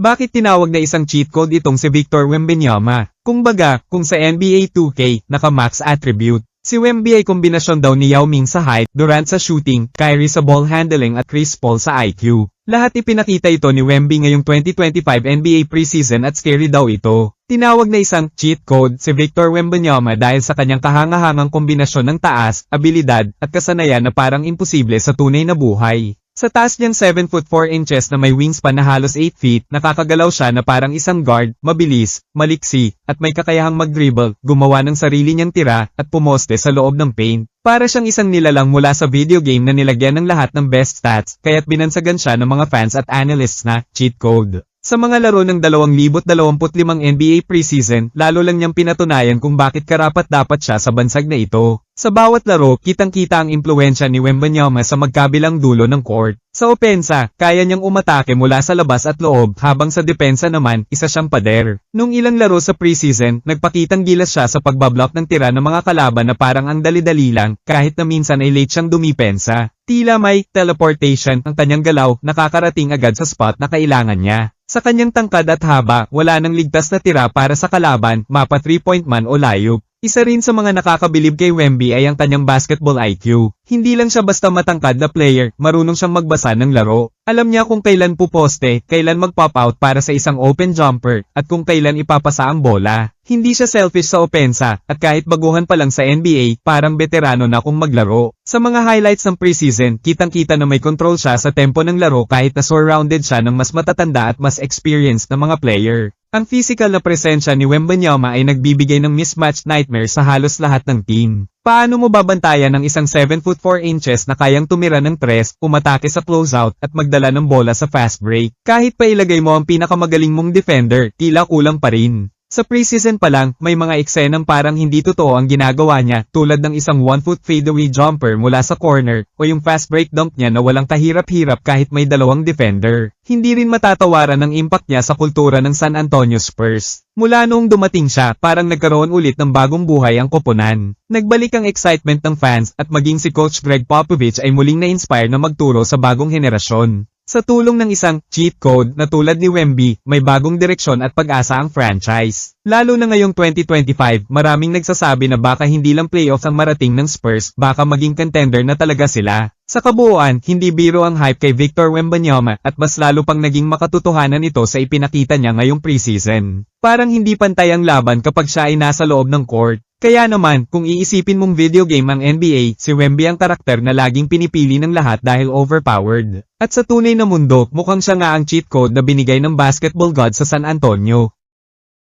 Bakit tinawag na isang cheat code itong si Victor Wembanyama? Kung baga, kung sa NBA 2K, naka-max attribute. Si Wemby ay kombinasyon daw ni Yao Ming sa height, Durant sa shooting, Kyrie sa ball handling at Chris Paul sa IQ. Lahat ipinakita ito ni Wemby ngayong 2025 NBA preseason at scary daw ito. Tinawag na isang cheat code si Victor Wembanyama dahil sa kanyang kahangahangang kombinasyon ng taas, abilidad, at kasanayan na parang imposible sa tunay na buhay. Sa taas niyang 7 foot 4 inches na may wingspan na halos 8 feet, nakakagalaw siya na parang isang guard, mabilis, maliksi, at may kakayahang mag-dribble, gumawa ng sarili niyang tira, at pumoste sa loob ng paint. Para siyang isang nilalang mula sa video game na nilagyan ng lahat ng best stats, kaya't binansagan siya ng mga fans at analysts na cheat code. Sa mga laro ng 2025 NBA preseason, lalo lang niyang pinatunayan kung bakit karapat dapat siya sa bansag na ito. Sa bawat laro, kitang-kita ang impluensya ni Wembanyama sa magkabilang dulo ng court. Sa opensa, kaya niyang umatake mula sa labas at loob, habang sa depensa naman, isa siyang pader. Nung ilang laro sa preseason, nagpakitang gilas siya sa pagbablock ng tira ng mga kalaban na parang ang dali-dali lang, kahit na minsan ay late siyang dumipensa. Tila may teleportation ang kanyang galaw, nakakarating agad sa spot na kailangan niya. Sa kanyang tangkad at haba, wala nang ligtas na tira para sa kalaban, mapa 3-point man o layup. Isa rin sa mga nakakabilib kay Wemby ay ang kanyang basketball IQ. Hindi lang siya basta matangkad na player, marunong siyang magbasa ng laro. Alam niya kung kailan puposte, kailan mag-pop out para sa isang open jumper, at kung kailan ipapasa ang bola. Hindi siya selfish sa opensa, at kahit baguhan pa lang sa NBA, parang veterano na kung maglaro. Sa mga highlights ng preseason, kitang-kita na may control siya sa tempo ng laro kahit na surrounded siya ng mas matatanda at mas experienced na mga player. Ang physical na presensya ni Wembanyama ay nagbibigay ng mismatch nightmare sa halos lahat ng team. Paano mo babantayan ng isang 7 foot 4 inches na kayang tumira ng tres, umatake sa closeout at magdala ng bola sa fast break? Kahit pa ilagay mo ang pinakamagaling mong defender, tila kulang pa rin. Sa preseason pa lang, may mga eksenang parang hindi totoo ang ginagawa niya tulad ng isang 1-foot fadeaway jumper mula sa corner o yung fast break dunk niya na walang kahirap-hirap kahit may dalawang defender. Hindi rin matatawaran ang impact niya sa kultura ng San Antonio Spurs. Mula noong dumating siya, parang nagkaroon ulit ng bagong buhay ang koponan. Nagbalik ang excitement ng fans at maging si Coach Greg Popovich ay muling na-inspire na magturo sa bagong henerasyon. Sa tulong ng isang cheat code na tulad ni Wemby, may bagong direksyon at pag-asa ang franchise. Lalo na ngayong 2025, maraming nagsasabi na baka hindi lang playoffs ang marating ng Spurs, baka maging contender na talaga sila. Sa kabuuan, hindi biro ang hype kay Victor Wembanyama at mas lalo pang naging makatotohanan ito sa ipinakita niya ngayong preseason. Parang hindi pantay ang laban kapag siya ay nasa loob ng court. Kaya naman, kung iisipin mong video game ang NBA, si Wemby ang karakter na laging pinipili ng lahat dahil overpowered. At sa tunay na mundo, mukhang siya nga ang cheat code na binigay ng basketball god sa San Antonio.